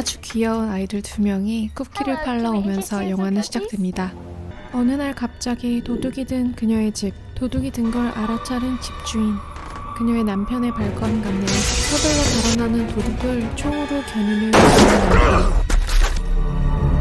아주 귀여운 아이들 두 명이 쿠키를 팔러 오면서 영화는 시작됩니다. 어느 날 갑자기 도둑이 든 그녀의 집, 도둑이 든 걸 알아차린 집주인. 그녀의 남편의 발건 같네요. 서둘러 달아나는 도둑을 총으로 겨누는 남편.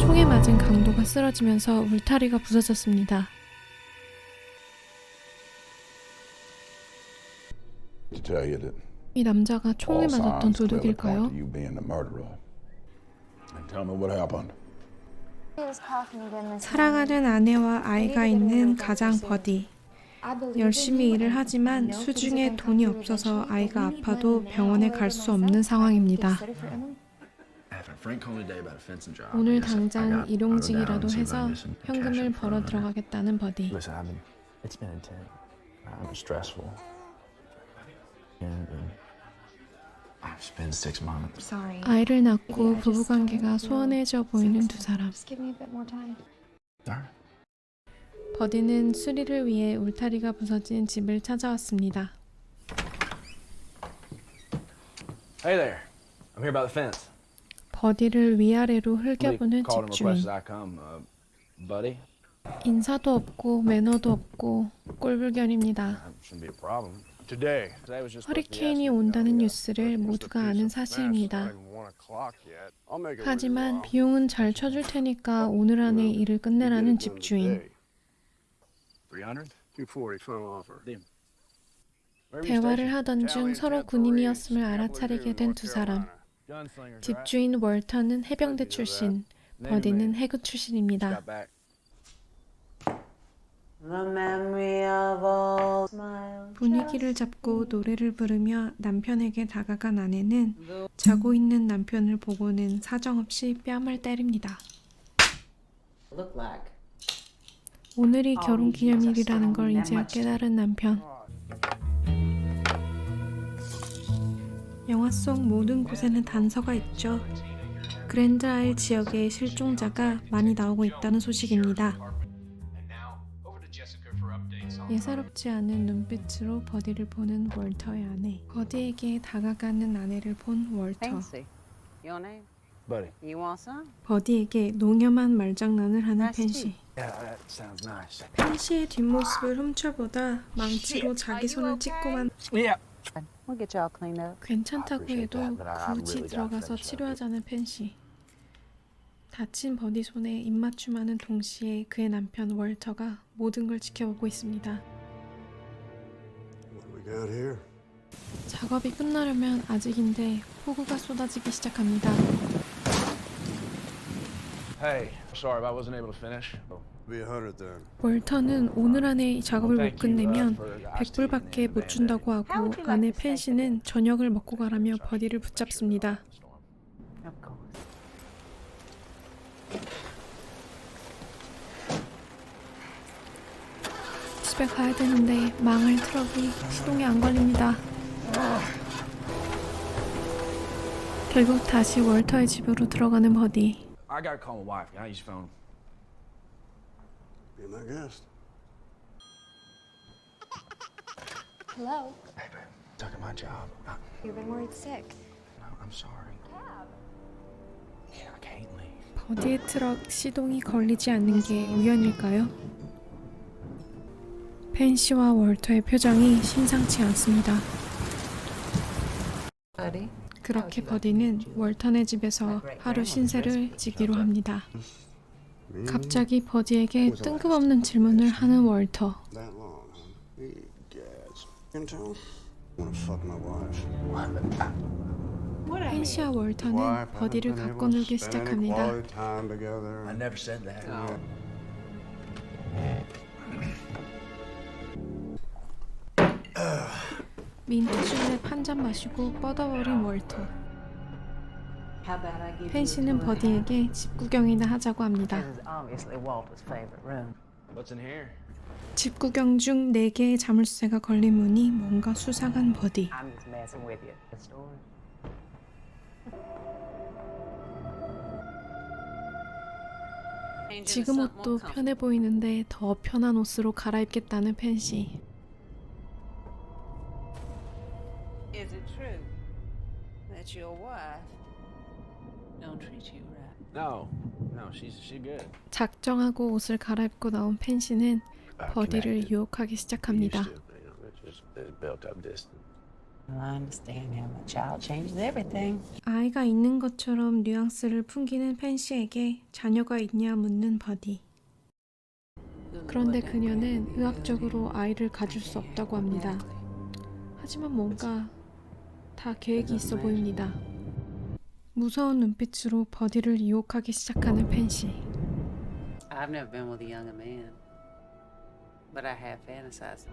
총에 맞은 강도가 쓰러지면서 울타리가 부서졌습니다. 이 남자가 총에 맞았던 도둑일까요? 사랑하는 아내와 아이가 있는 가장 버디. 열심히 일을 하지만 수중에 돈이 없어서 아이가 아파도 병원에 갈 수 없는 상황입니다. 오늘 당장 일용직이라도 해서 현금을 벌어 들어가겠다는 버디. It's been six months. Sorry. 아이를 낳고 부부 관계가 소원해져 보이는 두 사람. Just give me a bit more time. Darn. 버디는 수리를 위해 울타리가 부서진 집을 찾아왔습니다. Hey there. I'm here about the fence. 버디를 위아래로 흘겨보는 Called and 집주인. requested I come, uh, buddy. 인사도 없고 매너도 없고 꼴불견입니다. That shouldn't be a problem. Today. Today was just. 허리케인이 온다는 뉴스를 모두가 아는 사실입니다. 하지만 비용은 잘 쳐줄 테니까 오늘 안에 일을 끝내라는 집주인. 300. 240 final offer. Deal. Where were you 대화를? 하던 중 서로 군인이었음을 알아차리게 된 두 사람. 집주인 월터는 해병대 출신, 버디는 해군 출신입니다. Got back. The memory of all smiles. 분위기를 잡고 노래를 부르며 남편에게 다가간 아내는 자고 있는 남편을 보고는 사정없이 뺨을 때립니다. 오늘이 결혼 기념일이라는 걸 이제야 깨달은 남편. 영화 속 모든 곳에는 단서가 있죠. 그랜드아일 지역의 실종자가 많이 나오고 있다는 소식입니다. 예사롭지 않은 눈빛으로 버디를 보는 월터의 아내. 버디에게 다가가는 아내를 본 월터. Fancy. Your name? Buddy. You want some? 버디에게 농염한 말장난을 하는 Nice 펜시. Yeah, that sounds nice. 펜시의 뒷모습을 훔쳐보다 망치로 자기 손을 찍고만 Yeah. We'll get you all cleaned up. 괜찮다고 해도 굳이 really 들어가서 치료하자는 펜시. 다친 버디 손에 입맞춤하는 동시에 그의 남편 월터가 모든 걸 지켜보고 있습니다. 작업이 끝나려면 아직인데 폭우가 쏟아지기 시작합니다. Hey, sorry if I wasn't able to finish. 월터는 오늘 안에 이 작업을 못 uh, 끝내면 for the iced tea 100불밖에 and 못 준다고 하고 아내 펜시는 저녁을 먹고 가라며 버디를 붙잡습니다. Of course. 집에 가야 되는데 망할 트럭이 시동이 안 걸립니다. 결국 다시 월터의 집으로 들어가는 버디. I gotta call my wife. Can I use your phone? Be my guest. Hello. Hey, babe. Took my job. I, You've been worried sick. no, I'm sorry. Yeah, I can't leave. 버디의 트럭 시동이 걸리지 않는 게 우연일까요? 펜시와 월터의 표정이 심상치 않습니다. 그렇게 버디는 월터네 집에서 하루 신세를 지기로 합니다. 갑자기 버디에게 뜬금없는 질문을 하는 월터. Tell Wanna fuck my wife. 펜시와 월터는 버디를 갖고 놀기 시작합니다. 민트줄렛 한잔 마시고 뻗어버린 월터. How about I give you 펜시는 a tour? 버디에게 집 구경이나 하자고 합니다. This is obviously Walter's favorite room. What's in here? 집 구경 중 4개의 자물쇠가 걸린 문이 뭔가 수상한 버디. I'm just messing with you. The story. 지금 옷도 편해 보이는데 더 편한 옷으로 갈아입겠다는 펜시. Your wife don't treat you right. No, no, she's she's good. 작정하고 옷을 갈아입고 나온 펜시는 버디를 유혹하기 시작합니다. I understand a child changes everything. 아이가 있는 것처럼 뉘앙스를 풍기는 펜시에게 자녀가 있냐 묻는 버디. 그런데 그녀는 의학적으로 아이를 가질 수 없다고 합니다. 하지만 뭔가 다 계획이 있어 보입니다. 무서운 눈빛으로 버디를 유혹하기 시작하는 펜시. I've never been with a younger man, but I have fantasized.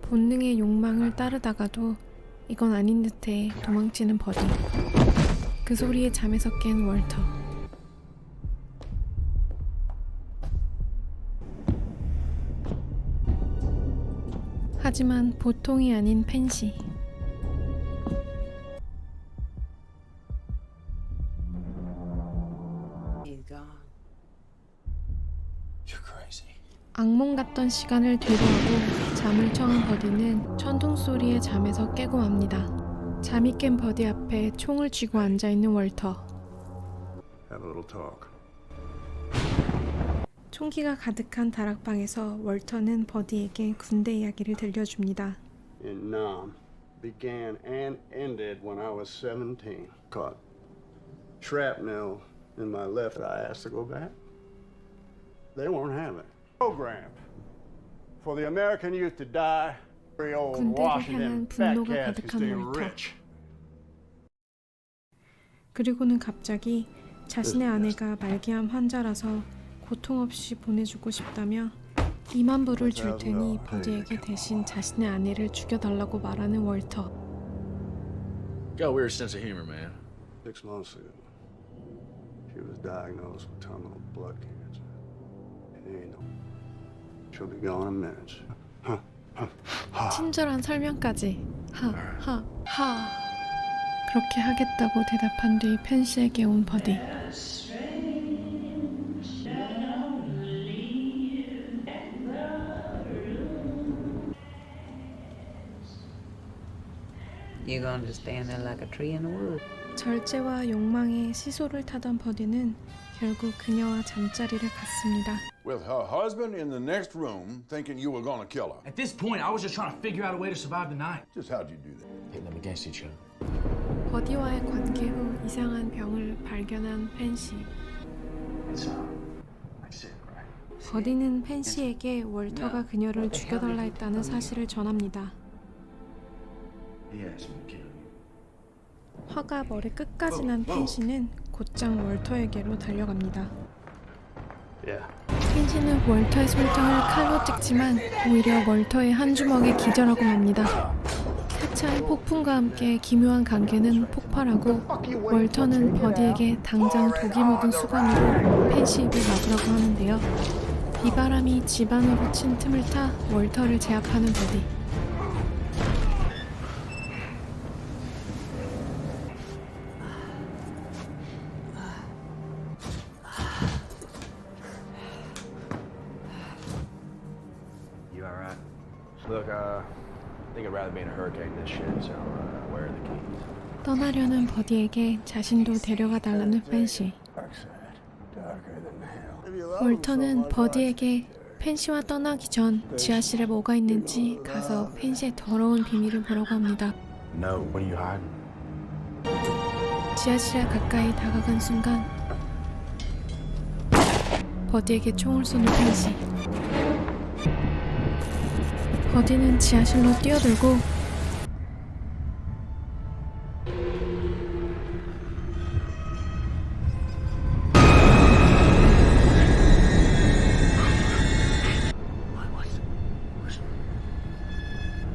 본능의 욕망을 따르다가도 이건 아닌 듯해 도망치는 버디. 그 소리에 잠에서 깬 월터. 하지만 보통이 아닌 펜시. 악몽 같던 시간을 뒤로하고 잠을 청한 버디는 천둥 소리에 잠에서 깨고 맙니다. 잠이 깬 버디 앞에 총을 쥐고 앉아 있는 월터. Have a little talk. 총기가 가득한 다락방에서 월터는 버디에게 군대 이야기를 들려줍니다. in Nam began and ended when I was 17. Caught shrapnel in my left eye. Asked to go back. They won't have it. Program for the American youth to die. Very old 군대를 Washington 향한 fat 분노가 cats can 가득한 stay 월터. rich. 그리고는 갑자기 자신의 아내가 말기암 환자라서 고통 없이 보내주고 싶다며 2만 불을 줄 테니 버디에게 대신 자신의 아내를 죽여달라고 말하는 월터. Got a weird sense of humor, man. Six months ago, she was diagnosed with terminal blood cancer. It ain't no. She'll be gone in minutes. 친절한 설명까지 하하하 그렇게 하겠다고 대답한 뒤 펜시에게 온 버디 You're gonna just stand there like a tree in the woods. 절제와 욕망에 시소를 타던 버디는 결국 그녀와 잠자리를 갔습니다. With her husband in the next room thinking you were gonna kill her. At this point, I was just trying to figure out a way to survive the night. Just how'd you do that? Hitting them against each other. 버디와의 관계 후 이상한 병을 발견한 펜시. It's uh, right? 버디는 펜시에게 월터가 그녀를 죽여달라 했다는 사실을 전합니다. 화가 머리 끝까지 난 펜시는 곧장 월터에게로 달려갑니다. Yeah. 펜시는 월터의 손등을 칼로 찍지만 오히려 월터의 한 주먹에 기절하고 맙니다. 세차의 폭풍과 함께 기묘한 관계는 폭발하고 월터는 버디에게 당장 독이 묻은 수건으로 펜시 입을 막으라고 하는데요. 비바람이 집안으로 친 틈을 타 월터를 제압하는 버디. 떠나려는 버디에게 자신도 데려가 달라는 펜시. 월터는 버디에게 펜시와 떠나기 전 지하실에 뭐가 있는지 가서 펜시의 더러운 비밀을 보라고 합니다. 지하실에 가까이 다가간 순간 버디에게 총을 쏘는 펜시. 버디는 지하실로 뛰어들고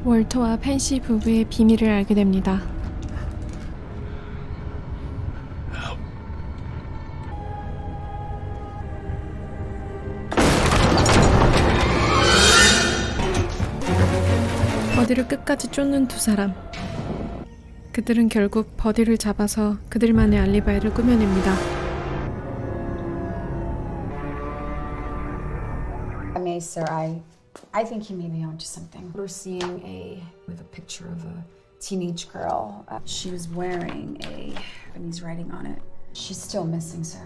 월터와 펜시 부부의 비밀을 알게 됩니다. 버디를 끝까지 쫓는 두 사람. 그들은 결국 버디를 잡아서 그들만의 알리바이를 꾸며냅니다. I may, sir, I, I think he may be onto something. We're seeing a with a picture of a teenage girl. Uh, she was wearing a Japanese writing on it. She's still missing, sir.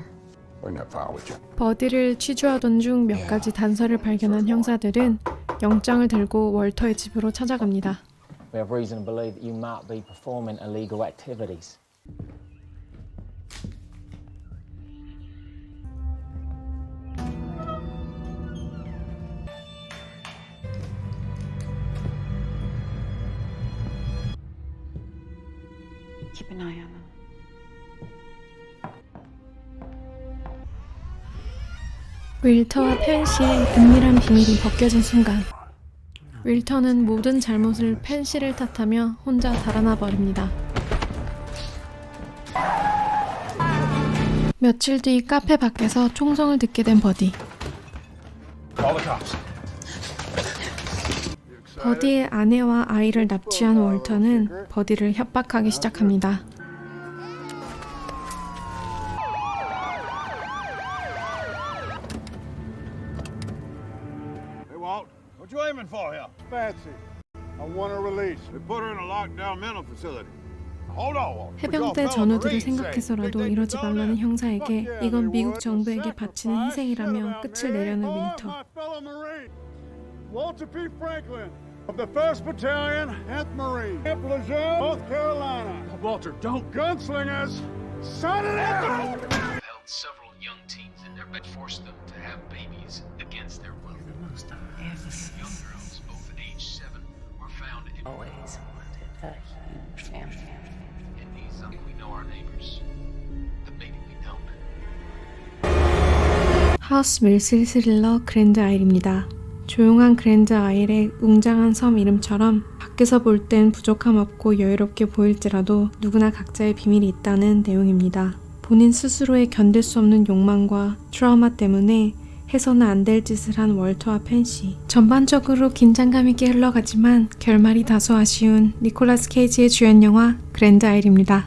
버디를 취조하던 중 몇 가지 단서를 발견한 형사들은 영장을 들고 월터의 집으로 찾아갑니다. We have reason to believe that you might be performing illegal activities. Keep an eye on them. 윌터와 펜 씨의 은밀한 비밀이 벗겨진 순간 윌터는 모든 잘못을 펜 씨를 탓하며 혼자 달아나 버립니다. 며칠 뒤 카페 밖에서 총성을 듣게 된 버디. 버디의 아내와 아이를 납치한 월터는 버디를 협박하기 시작합니다. What you aiming for here? Fancy. I want a release. They put her in a lockdown mental facility. Hold on, Walt. 해병대 전우들을 생각해서라도 이러지 말라는 형사에게 이건 미국 정부에게 바치는 희생이라며 끝을 내려는. Franklin of the 1st Battalion, 10th Marine, Camp Lejeune, North Carolina. Walter, don't. Gunslingers, sign it 하우스 밀실 스릴러 그랜드 아일입니다. 조용한 그랜드 아일의 웅장한 섬 이름처럼 밖에서 볼 땐 부족함 없고 여유롭게 보일지라도 누구나 각자의 비밀이 있다는 내용입니다. 본인 스스로의 견딜 수 없는 욕망과 트라우마 때문에 해서는 안 될 짓을 한 월터와 펜시. 전반적으로 긴장감 있게 흘러가지만 결말이 다소 아쉬운 니콜라스 케이지의 주연 영화 그랜드 아일입니다.